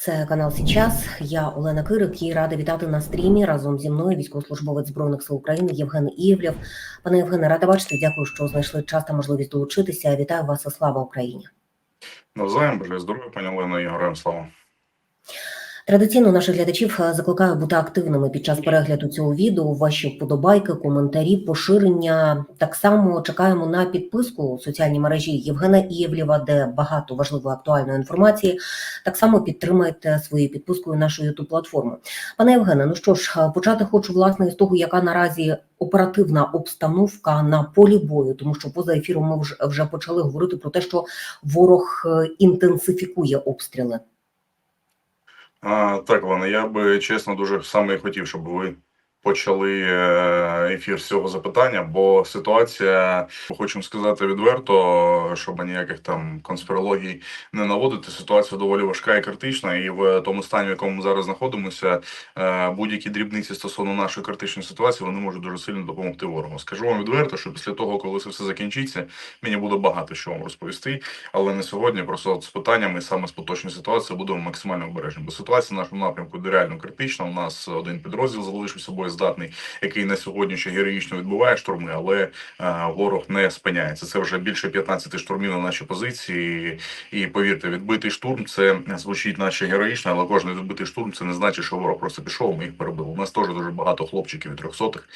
Це канал Січас. Я Олена Кирик і рада вітати на стрімі разом зі мною військовослужбовець збройних сил України Євген Ієвлєв. Пане Євгене, рада бачити. Дякую, що знайшли час та можливість долучитися. Вітаю вас і слава Україні. Навзаєм, бажаю здоров'я, пані Олено, і героям слава. Традиційно наших глядачів е, закликаю бути активними під час перегляду цього відео. Ваші вподобайки, коментарі, поширення. Так само чекаємо на підписку у соціальній мережі Євгена Ієвлєва, де багато важливої актуальної інформації. Так само підтримайте своєю підпискою нашу youtube платформу. Пане Євгене, ну що ж, е, почати хочу власне з того, яка наразі оперативна обстановка на полі бою, тому що поза ефіром ми вже, почали говорити про те, що ворог е, інтенсифікує обстріли. А, так, Олена, я би чесно дуже саме хотів, щоб ви почали е, ефір з цього запитання, бо ситуація, хочемо сказати відверто, щоб ніяких там конспірологій не наводити. Ситуація доволі важка і критична, і в тому стані, в якому ми зараз знаходимося, е, будь-які дрібниці стосовно нашої критичної ситуації, вони можуть дуже сильно допомогти ворогу. Скажу вам відверто, що після того, коли це все закінчиться, мені буде багато що вам розповісти, але не сьогодні. Просто з питаннями саме з поточної ситуації будемо максимально обережні. Бо ситуація в нашому напрямку реально критична. У нас один підрозділ залишився боєздатний, який на сьогодні ще героїчно відбуває штурми, але е, ворог не спиняється. Це вже більше 15 штурмів на наші позиції. І повірте, відбитий штурм це звучить наче героїчно, але кожен відбитий штурм це не значить, що ворог просто пішов. Ми їх перебили. У нас теж дуже багато хлопчиків і трьохсотих.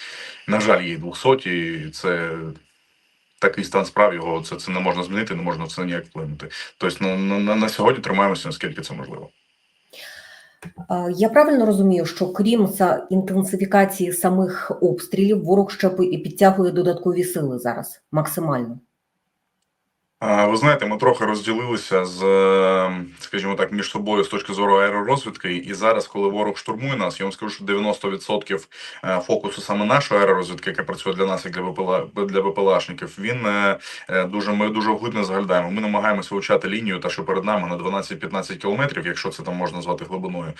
На жаль, є двохсоті. Це такий стан справ його це, це не можна змінити, не можна це ніяк вплинути. Тобто на, на, на сьогодні тримаємося наскільки це можливо. Е, Я правильно розумію, що крім інтенсифікації самих обстрілів, ворог ще підтягує додаткові сили зараз максимально. Ви знаєте, ми трохи розділилися з, е, скажімо так, між собою з точки зору аеророзвідки. І зараз, коли ворог штурмує нас, я вам скажу, що 90% е, фокусу саме нашої аеророзвідки, яка працює для нас, як для ВПЛА, для ВПЛАшників, він е, дуже ми дуже вглибно заглядаємо. Ми намагаємося вивчати лінію, та що перед нами на 12-15 кілометрів, якщо це там можна назвати глибиною.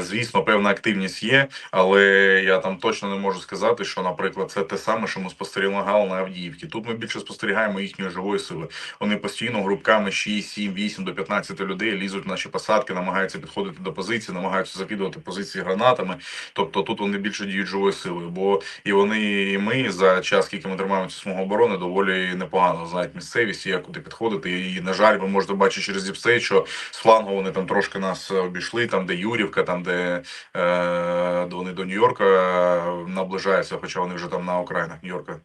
Звісно, певна активність є, але я там точно не можу сказати, що, наприклад, це те саме, що ми спостерігали на Авдіївці. Тут ми більше спостерігаємо їхньої живої сили. Вони постійно групками 6, 7, 8 до 15 людей лізуть в наші посадки, намагаються підходити до позиції, намагаються закидувати позиції гранатами. Тобто тут вони більше діють живою силою. Бо і вони, і ми за час, скільки ми тримаємо цю смугу оборони, доволі непогано знають місцевість, і як куди підходити. І на жаль, ви можете бачити через діпстей, що з флангу вони там трошки нас обійшли, там де Юрівка, там де е, вони до Нью-Йорка наближаються, хоча вони вже там на окраїнах Нью-Йорка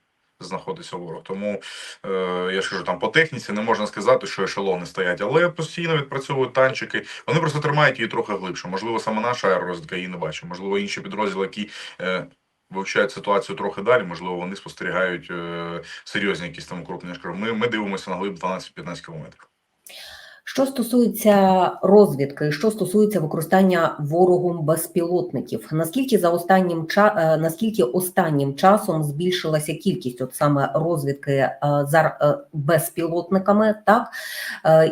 знаходиться ворог. Тому е, я ж кажу, там по техніці не можна сказати, що ешелони стоять, але постійно відпрацьовують танчики. Вони просто тримають її трохи глибше. Можливо, саме наша аеророзвідка її не бачить. Можливо, інші підрозділи, які е, вивчають ситуацію трохи далі. Можливо, вони спостерігають е, серйозні якісь там укрупнення. Я Ми, ми дивимося на глиб 12-15 кілометрів. Що стосується розвідки, що стосується використання ворогом безпілотників, наскільки за останнім ча- е, наскільки останнім часом збільшилася кількість от саме розвідки е, за е, безпілотниками, так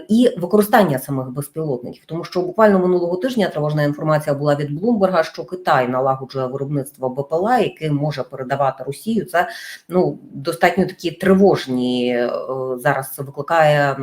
і використання самих безпілотників, тому що буквально минулого тижня тривожна інформація була від Блумберга, що Китай налагоджує виробництво БПЛА, яке може передавати Росію. Це ну достатньо такі тривожні зараз викликає.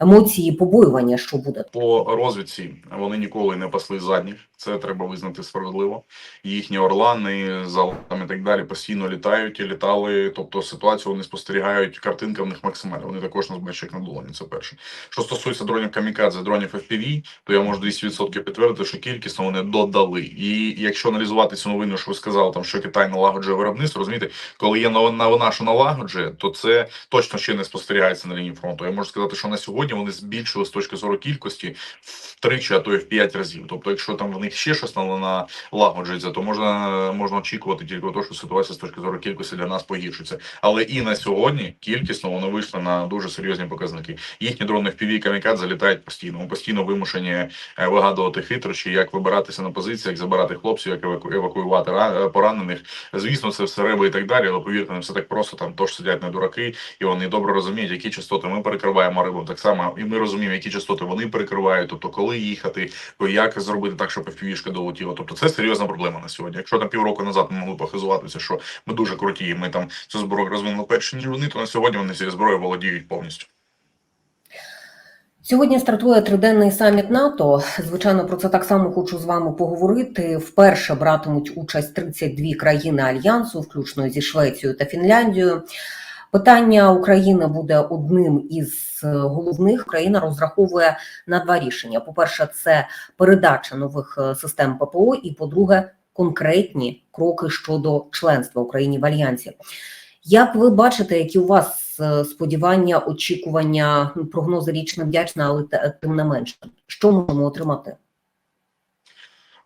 Емоції побоювання, що буде. По розвідці вони ніколи не пасли задніх. Це треба визнати справедливо. Їхні орлани, залами і так далі постійно літають і літали. Тобто ситуацію вони спостерігають. Картинка в них максимальна. Вони також нас бачать на долоні. Це перше. Що стосується дронів камікадзе, дронів FPV, то я можу 200% підтвердити, що кількісно вони додали. І якщо аналізувати цю новину, що ви сказали, там що Китай налагоджує виробництво, розумієте, коли є новина, що налагоджує, то це точно ще не спостерігається на лінії фронту. Я можу сказати, що на сьогодні вони збільшили з точки зору кількості втричі, а то й в п'ять разів. Тобто, якщо там в них ще щось на- налагоджується, то можна можна очікувати тільки того, що ситуація з точки зору кількості для нас погіршиться. Але і на сьогодні кількісно вони вийшли на дуже серйозні показники. Їхні дрони в піві камікад залітають постійно. Ми постійно вимушені е, вигадувати хитрощі, як вибиратися на позиції, як забирати хлопців, як еваку- евакуювати е, поранених. Звісно, це все риби і так далі. Але повірте, не все так просто. Там теж сидять не дураки, і вони добре розуміють, які частоти ми перекриваємо рибу. Так само і ми розуміємо, які частоти вони перекривають. Тобто, коли їхати, як зробити так, щоб FPV-шка долетіла. Тобто, це серйозна проблема на сьогодні. Якщо там півроку назад ми могли похизуватися, що ми дуже круті, і ми там цю зброю розвинули перші ніж вони, то на сьогодні вони цією зброєю володіють повністю. Сьогодні стартує триденний саміт НАТО. Звичайно, про це так само хочу з вами поговорити. Вперше братимуть участь 32 країни альянсу, включно зі Швецією та Фінляндією. Питання України буде одним із е, головних. Україна розраховує на два рішення: по-перше, це передача нових е, систем ППО, і по-друге, конкретні кроки щодо членства України в альянсі. Як ви бачите, які у вас е, сподівання, очікування, ну, прогнози річ не вдячна, але тим не менше, що можемо отримати?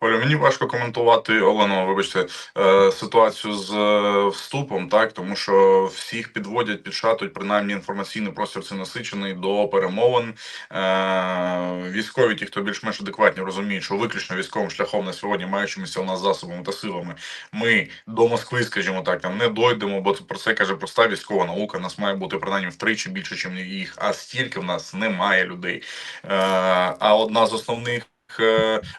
Оля, мені важко коментувати Олено, вибачте, е, ситуацію з е, вступом, так тому що всіх підводять, підшатують, принаймні інформаційний простір це насичений до перемовин. Е, Військові, ті, хто більш-менш адекватні, розуміють, що виключно військовим шляхом на сьогодні, маючимися у нас засобами та силами, ми до Москви, скажімо так, там не дойдемо, бо про це каже проста військова наука. Нас має бути принаймні втричі більше, ніж їх, а стільки в нас немає людей. А одна з основних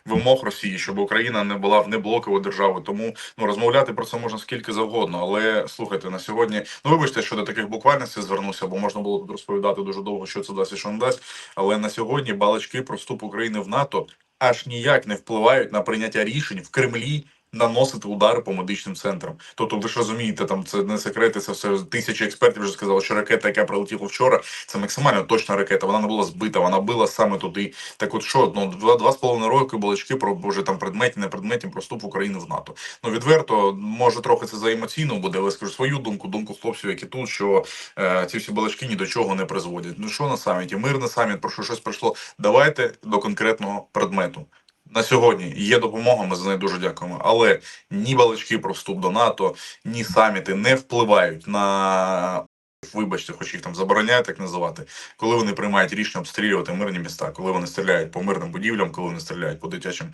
вимог Росії, щоб Україна не була в неблокову державу. Тому ну розмовляти про це можна скільки завгодно. Але слухайте на сьогодні. Ну вибачте, що до таких буквальностей звернувся, бо можна було тут розповідати дуже довго, що це дасть і що не дасть. Але на сьогодні балачки про вступ України в НАТО аж ніяк не впливають на прийняття рішень в Кремлі. Наносити удари по медичним центрам. Тобто, ви ж розумієте, там це не секрети, це все тисячі експертів вже сказали, що ракета, яка прилетіла вчора, це максимально точна ракета. Вона не була збита, вона била саме туди. Так, от що ну два, два з половиною роки балачки про боже там предметні, не предметні про вступ України в НАТО. Ну відверто, може трохи це за емоційно буде, але скажу свою думку, думку хлопців, які тут, що е, ці всі балачки ні до чого не призводять. Ну що на саміті? Мирний саміт, про що щось прийшло. Давайте до конкретного предмету. На сьогодні є допомога, ми за неї дуже дякуємо. Але ні балачки про вступ до НАТО, ні саміти не впливають на. Вибачте, хоч їх там забороняють так називати, коли вони приймають рішення обстрілювати мирні міста, коли вони стріляють по мирним будівлям, коли вони стріляють по дитячим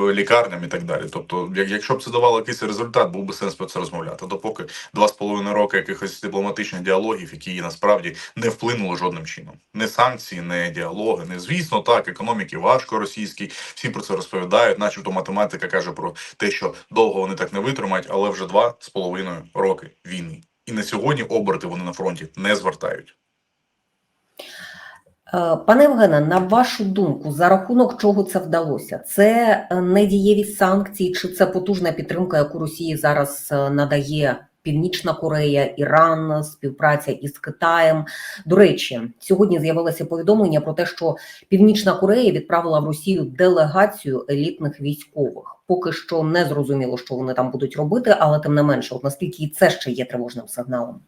лікарням і так далі. Тобто, якщо б це давало якийсь результат, був би сенс про це розмовляти. Допоки два з половиною роки якихось дипломатичних діалогів, які насправді не вплинули жодним чином. Не санкції, не діалоги, не звісно, так економіки важко російській. Всі про це розповідають, начебто математика каже про те, що довго вони так не витримають, але вже два з половиною роки війни. І на сьогодні оберти вони на фронті не звертають. Е, Пане Євгене, на вашу думку, за рахунок чого це вдалося? Це е, недієві санкції, чи це потужна підтримка, яку Росії зараз е, надає Північна Корея, Іран, співпраця із Китаєм? До речі, сьогодні з'явилося повідомлення про те, що Північна Корея відправила в Росію делегацію елітних військових. Поки що не зрозуміло, що вони там будуть робити, але тим не менше, от наскільки і це ще є тривожним сигналом.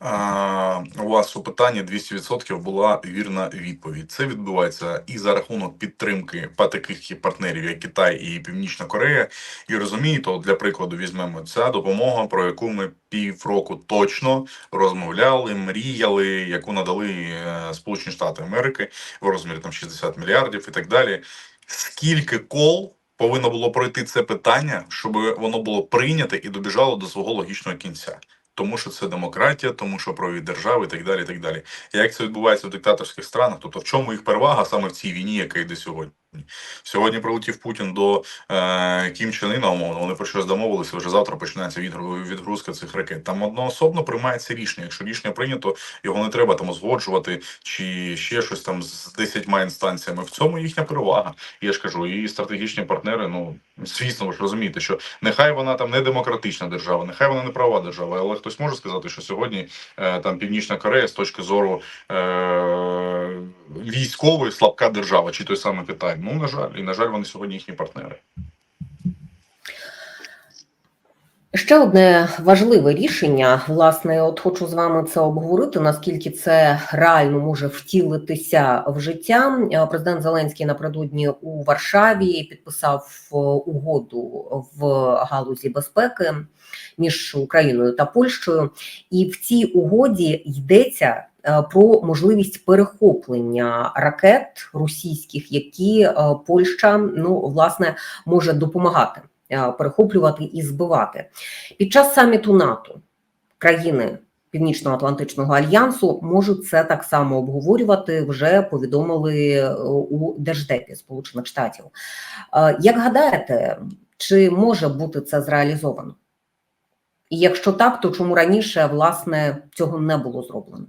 У вас у питанні 200% була вірна відповідь. Це відбувається і за рахунок підтримки таких партнерів, як Китай і Північна Корея. І розумієте, для прикладу візьмемо ця допомога, про яку ми півроку точно розмовляли, мріяли, яку надали е, Сполучені Штати Америки в розмірі там 60 мільярдів і так далі. Скільки кол повинно було пройти це питання, щоб воно було прийняте і добіжало до свого логічного кінця? Тому що це демократія, тому що правові держави і так далі. і так далі. Як це відбувається в диктаторських странах? Тобто, в чому їх перевага саме в цій війні, яка йде сьогодні? Сьогодні прилетів Путін до е, Кім Чен Іна, умовно. Вони про щось домовилися. Вже завтра починається відгрузка цих ракет. Там одноособно приймається рішення. Якщо рішення прийнято, його не треба там узгоджувати чи ще щось там з десятьма інстанціями. В цьому їхня перевага. Я ж кажу, і стратегічні партнери. Ну звісно, ви ж розумієте, що нехай вона там не демократична держава, нехай вона не права держава, але хтось може сказати, що сьогодні е, там Північна Корея з точки зору е, військової слабка держава, чи той самий Китай. Ну на жаль, і на жаль, вони сьогодні їхні партнери. Ще одне важливе рішення. Власне, от хочу з вами це обговорити. Наскільки це реально може втілитися в життя? Е, Президент Зеленський напередодні у Варшаві підписав е, угоду в галузі безпеки між Україною та Польщею, і в цій угоді йдеться про можливість перехоплення ракет російських, які е, Польща ну власне може допомагати е, перехоплювати і збивати. Під час саміту НАТО країни Північно-Атлантичного альянсу можуть це так само обговорювати. Вже повідомили е, у Держдепі Сполучених Штатів. Е, Як гадаєте, чи може бути це зреалізовано? І якщо так, то чому раніше власне цього не було зроблено?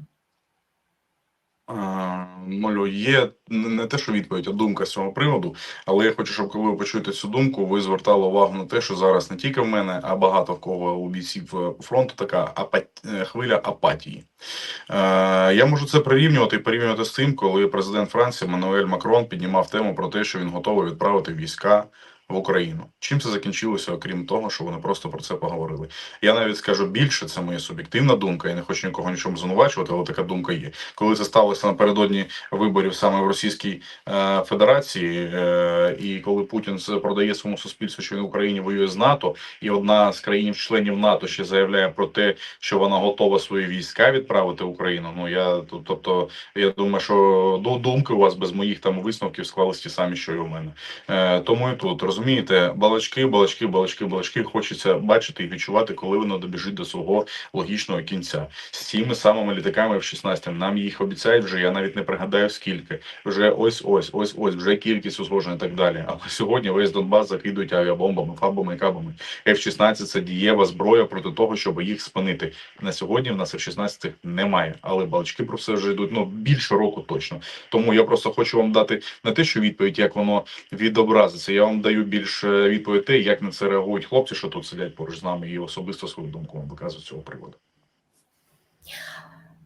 А, Молю, є не не те, що відповідь, а думка з цього приводу. Але я хочу, щоб коли ви почуєте цю думку, ви звертали увагу на те, що зараз не тільки в мене, а багато в кого у бійців е, фронту така апат... е, хвиля апатії. Е, я можу це прирівнювати і порівнювати з тим, коли президент Франції Мануель Макрон піднімав тему про те, що він готовий відправити війська в Україну. Чим це закінчилося, окрім того, що вони просто про це поговорили. Я навіть скажу більше, це моя суб'єктивна думка. Я не хочу нікого нічому звинувачувати, але така думка є. Коли це сталося напередодні виборів саме в Російській е, Федерації, е, і коли Путін продає своєму суспільству, що він в Україні воює з НАТО, і одна з країн-членів НАТО ще заявляє про те, що вона готова свої війська відправити в Україну. Ну я тобто, я думаю, що ду- думки у вас без моїх там висновків склались ті самі, що і у мене. Е, тому і тут розумієте, балачки, балачки, балачки, балачки. Хочеться бачити і відчувати, коли воно добіжить до свого логічного кінця. З цими самими літаками в 16 нам їх обіцяють вже. Я навіть не пригадаю скільки. Вже ось ось, ось ось, вже кількість узгоджена і так далі. Але сьогодні весь Донбас закидують авіабомбами, фабами кабами. F-16 – це дієва зброя проти того, щоб їх спинити. На сьогодні в нас F-16 немає, але балачки про все вже йдуть ну більше року точно. Тому я просто хочу вам дати не те, що відповідь, як воно відобразиться. Я вам даю більш е, відповідь як на це реагують хлопці, що тут сидять поруч з нами, і особисто свою думку вам виказують цього приводу.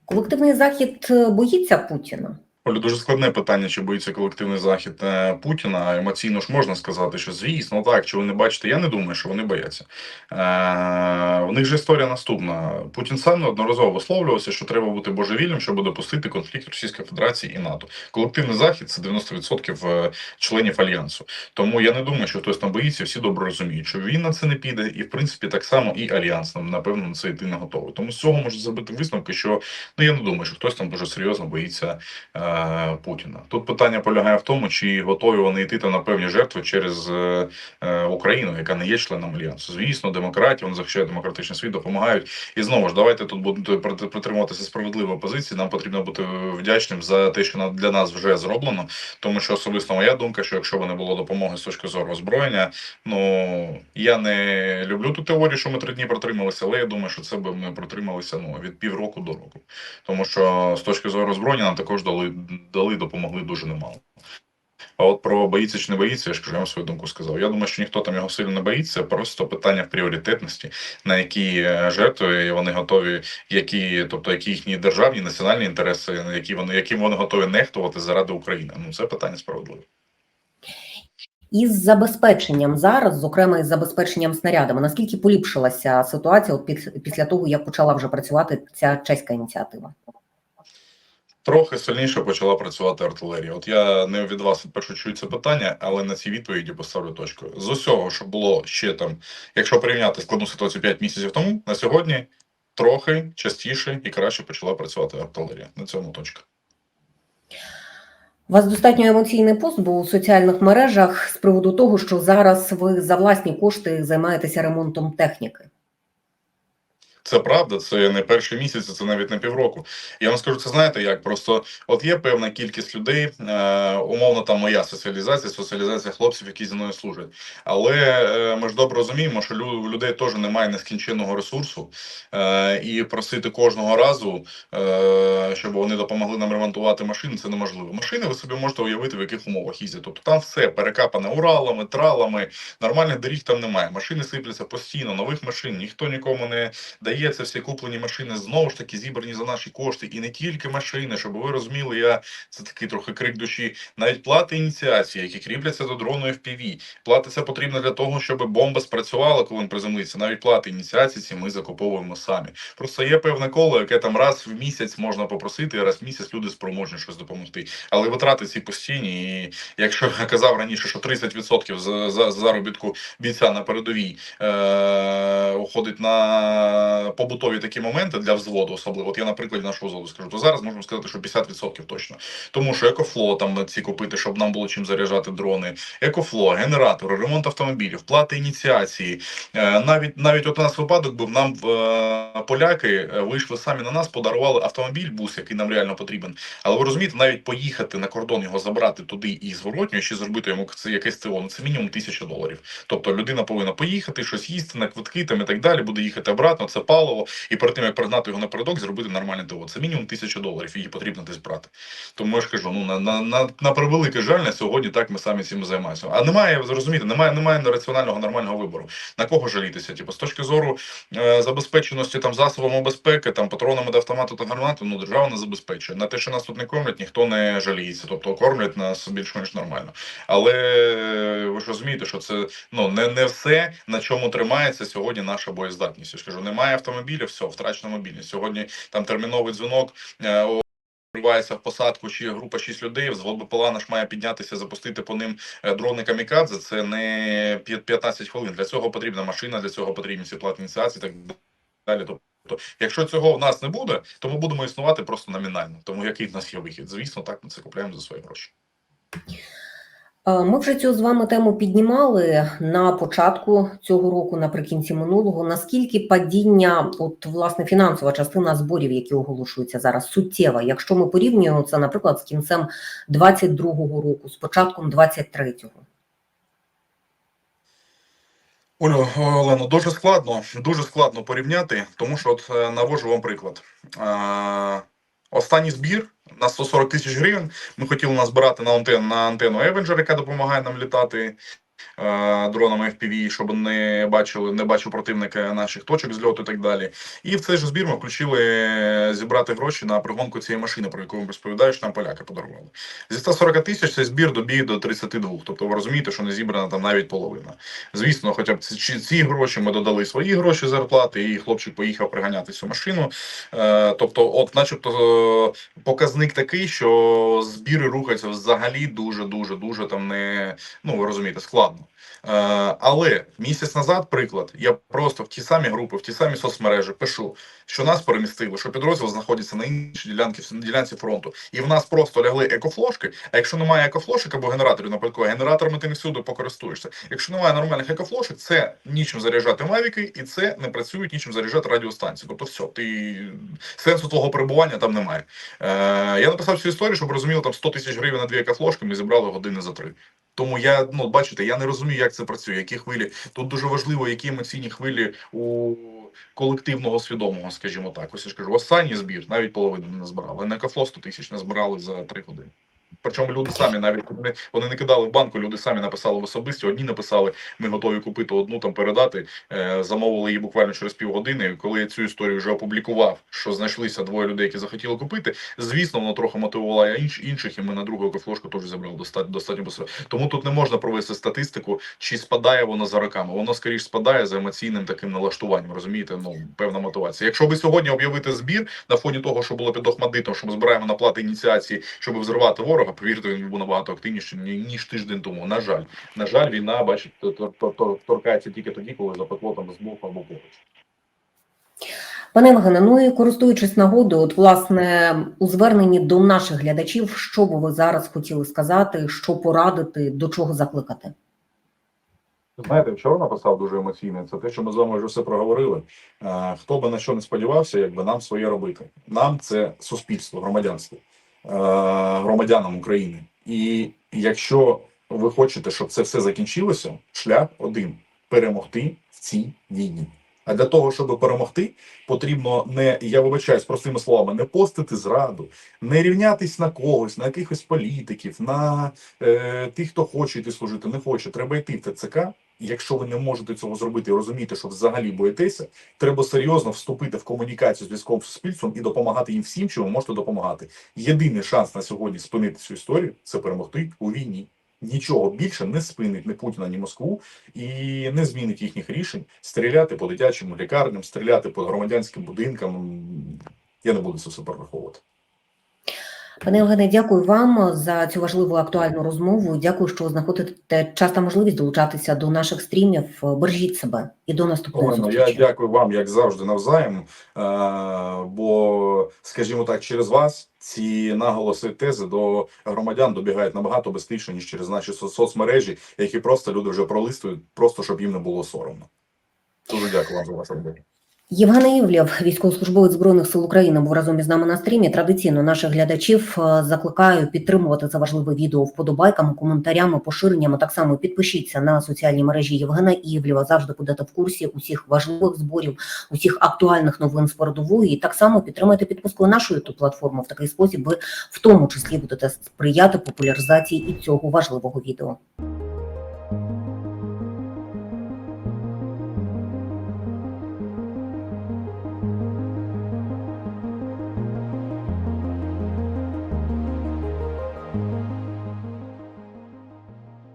Колективний захід е, боїться Путіна. Олю, дуже складне питання, чи боїться колективний захід е, Путіна. Емоційно ж можна сказати, що звісно, так, чи ви не бачите, я не думаю, що вони бояться. Е, у них же історія наступна. Путін сам неодноразово висловлювався, що треба бути божевільним, щоб допустити конфлікт Російської Федерації і НАТО. Колективний захід це 90% е, членів альянсу. Тому я не думаю, що хтось там боїться, всі добре розуміють, що він на це не піде, і в принципі так само і альянс нам напевно на це йти не готовий. Тому з цього можна зробити висновки, що ну я не думаю, що хтось там дуже серйозно боїться. Е, Путіна. Тут питання полягає в тому, чи готові вони йти там на певні жертви через е, е, Україну, яка не є членом альянсу. Звісно, демократія, вони захищають демократичний світ, допомагають. І знову ж давайте тут будемо прит- притримуватися справедливої позиції. Нам потрібно бути вдячним за те, що для нас вже зроблено. Тому що особисто моя думка, що якщо б не було допомоги з точки зору озброєння, ну я не люблю ту теорію, що ми три дні протрималися, але я думаю, що це би ми протрималися ну від півроку до року. Тому що з точки зору озброєння нам також дали дали, допомогли дуже немало. А от про боїться чи не боїться, я ж кажу, я вам свою думку сказав. Я думаю, що ніхто там його сильно не боїться, просто питання в пріоритетності, на які е, жертви вони готові, які, тобто які їхні державні національні інтереси, на які вони яким вони готові нехтувати заради України. Ну це питання справедливе. Із забезпеченням зараз, зокрема із забезпеченням снарядами, наскільки поліпшилася ситуація от після того, як почала вже працювати ця чеська ініціатива? Трохи сильніше почала працювати артилерія. От я не від вас першу чую це питання, але на цій відповіді поставлю точку. З усього, що було ще там, якщо порівняти складну ситуацію 5 місяців тому, на сьогодні трохи частіше і краще почала працювати артилерія. На цьому точка. У вас достатньо емоційний пост був у соціальних мережах з приводу того, що зараз ви за власні кошти займаєтеся ремонтом техніки. Це правда, це не перший місяць, це навіть не півроку. Я вам скажу, це знаєте як? Просто от є певна кількість людей, е, умовно, там моя соціалізація, соціалізація хлопців, які зі мною служать. Але е, ми ж добре розуміємо, що у людей теж немає нескінченного ресурсу, е, і просити кожного разу, е, щоб вони допомогли нам ремонтувати машини, це неможливо. Машини ви собі можете уявити, в яких умовах їздять. Тобто там все перекапане Уралами, тралами, нормальних доріг там немає. Машини сипляться постійно, нових машин, ніхто нікому не дає це всі куплені машини знову ж таки зібрані за наші кошти, і не тільки машини, щоб ви розуміли, я це такий трохи крик душі. Навіть плати ініціації, які кріпляться до дрону FPV. Плати це потрібно для того, щоб бомба спрацювала, коли він приземлиться. Навіть плати ініціації ці ми закуповуємо самі. Просто є певне коло, яке там раз в місяць можна попросити, раз в місяць люди спроможні щось допомогти. Але витрати ці постійні. І якщо я казав раніше, що 30% за, за заробітку бійця на передовій е, уходить на побутові такі моменти для взводу, особливо. От я на прикладі нашого взводу скажу, то зараз можемо сказати, що 50% точно. Тому що екофло там ці купити, щоб нам було чим заряджати дрони, екофло, генератори, ремонт автомобілів, плати ініціації. Е, навіть навіть от у нас випадок був нам е, поляки е, вийшли самі на нас, подарували автомобіль, бус, який нам реально потрібен. Але ви розумієте, навіть поїхати на кордон його забрати туди і зворотньо, ще зробити йому це якесь ЦО, ну це мінімум тисяча доларів. Тобто людина повинна поїхати, щось їсти на квитки там і так далі, буде їхати обратно. Це паливо, і перед тим як пригнати його напередок, зробити нормальне ТО. Це мінімум тисяча доларів, її потрібно десь брати. Тому я ж кажу, ну на, на, на, на превеликий жаль, на сьогодні так ми самі цим займаємося. А немає, ви зрозумієте, немає, немає раціонального нормального вибору. На кого жалітися? Типу, з точки зору е, забезпеченості там засобами безпеки, там патронами до автомату та гранату, ну держава не забезпечує. На те, що нас тут не кормлять, ніхто не жаліється. Тобто кормлять нас більш-менш нормально. Але е, ви ж розумієте, що це ну не, не все, на чому тримається сьогодні наша боєздатність. Я ж немає автомобіля, все, втрачена мобільність. Сьогодні там терміновий дзвінок. е, Вривається в посадку, чи група 6 людей, взвод БПЛА наш має піднятися, запустити по ним е, дрони камікадзе. Це не п'ят- 15 хвилин. Для цього потрібна машина, для цього потрібні ці платні ініціації, так далі. Тобто, якщо цього в нас не буде, то ми будемо існувати просто номінально. Тому який в нас є вихід? Звісно, так ми це купуємо за свої гроші. Е, Ми вже цю з вами тему піднімали на початку цього року, наприкінці минулого. Наскільки падіння, от власне фінансова частина зборів, які оголошуються зараз, суттєва, якщо ми порівнюємо це, наприклад, з кінцем 22-го року, з початком 23-го? Олю, Олено, дуже складно, дуже складно порівняти, тому що от е, навожу вам приклад. Останній збір на 140 тисяч гривень. Ми хотіли назбирати на антенну, на антенну Avenger, яка допомагає нам літати дронами FPV, щоб не бачили, не бачив противника наших точок зльоту і так далі. І в цей же збір ми включили е, зібрати гроші на пригонку цієї машини, про яку розповідаєш, нам поляки подарували. Зі 140 тисяч цей збір добіг до 32. Тобто ви розумієте, що не зібрана там навіть половина. Звісно, хоча б ці, ці- гроші ми додали свої гроші зарплати, і хлопчик поїхав приганяти цю машину. Е, тобто, от, начебто, е, показник такий, що збіри рухаються взагалі дуже, дуже, дуже там не ну ви розумієте, складно. Е, але місяць назад, приклад, я просто в ті самі групи, в ті самі соцмережі пишу, що нас перемістили, що підрозділ знаходиться на іншій ділянці, ділянці фронту, і в нас просто лягли екофлошки. А якщо немає екофлошок або генераторів, наприклад, генераторами ти не всюди покористуєшся. Якщо немає нормальних екофлошок, це нічим заряджати мавіки, і це не працюють нічим заряджати радіостанції. Тобто, все, ти сенсу твого перебування там немає. Е, я написав цю історію, щоб розуміло, там 100 тисяч гривень на дві екофлошки ми зібрали години за три. Тому я ну бачите, я не розумію, як це працює, які хвилі. Тут дуже важливо, які емоційні хвилі у колективного свідомого, скажімо так. Ось я ж кажу, останній збір навіть половину не збирали. На кафло 100 тисяч не збирали за три години. Причому люди самі навіть вони, вони не кидали в банку, люди самі написали в особисті. Одні написали, ми готові купити одну там передати. Е, замовили її буквально через півгодини. Коли я цю історію вже опублікував, що знайшлися двоє людей, які захотіли купити. Звісно, воно трохи мотивувало інш, інших, і ми на другу кофлошку теж зібрали достатньо достатньо быстро. Тому тут не можна провести статистику, чи спадає воно за роками. Воно скоріш спадає за емоційним таким налаштуванням. Розумієте, ну певна мотивація. Якщо би сьогодні об'явити збір на фоні того, що було під Охмадитом, що ми збираємо на плати ініціації, щоб взривати ворога, повірте, він був набагато активніший ніж тиждень тому. На жаль, на жаль, війна бачить тор- тор- тор- торкається тільки тоді, коли запекло там з боку або поруч. Пане Євгене, ну і користуючись нагодою, от власне у зверненні до наших глядачів, що би ви зараз хотіли сказати, що порадити, до чого закликати? Знаєте, вчора написав дуже емоційно. Це те, що ми з вами вже все проговорили. Хто би на що не сподівався, якби нам своє робити. Нам це суспільство, громадянство, громадянам України. І якщо ви хочете, щоб це все закінчилося, шлях один перемогти в цій війні. А для того, щоб перемогти, потрібно не я вибачаюсь простими словами, не постити зраду, не рівнятись на когось, на якихось політиків, на е, тих, хто хоче йти служити, не хоче. Треба йти в ТЦК. Якщо ви не можете цього зробити і розумієте, що взагалі боїтеся, треба серйозно вступити в комунікацію з військовим суспільством і допомагати їм всім, ви можете допомагати. Єдиний шанс на сьогодні спинити цю історію це перемогти у війні. Нічого більше не спинить ні Путіна, ні Москву і не змінить їхніх рішень стріляти по дитячим лікарням, стріляти по громадянським будинкам. Я не буду це все перераховувати. Пане Євгене, дякую вам за цю важливу актуальну розмову. Дякую, що знаходите час та можливість долучатися до наших стрімів. Бережіть себе і до наступної Олено, я дякую вам, як завжди, навзаєм. Е, бо, скажімо так, через вас ці наголоси тези до громадян добігають набагато швидше, ніж через наші соцмережі, які просто люди вже пролистують, просто щоб їм не було соромно. Дуже дякую вам за вашу роботу. Євген Івлєв, військовослужбовець збройних сил України, був разом із нами на стрімі. Традиційно наших глядачів е, закликаю підтримувати це важливе відео вподобайками, коментарями, поширеннями. Так само підпишіться на соціальні мережі Євгена Івлєва. Завжди будете в курсі усіх важливих зборів, усіх актуальних новин з передової. І так само підтримайте підпискою нашу youtube платформу. В такий спосіб ви в тому числі будете сприяти популяризації і цього важливого відео.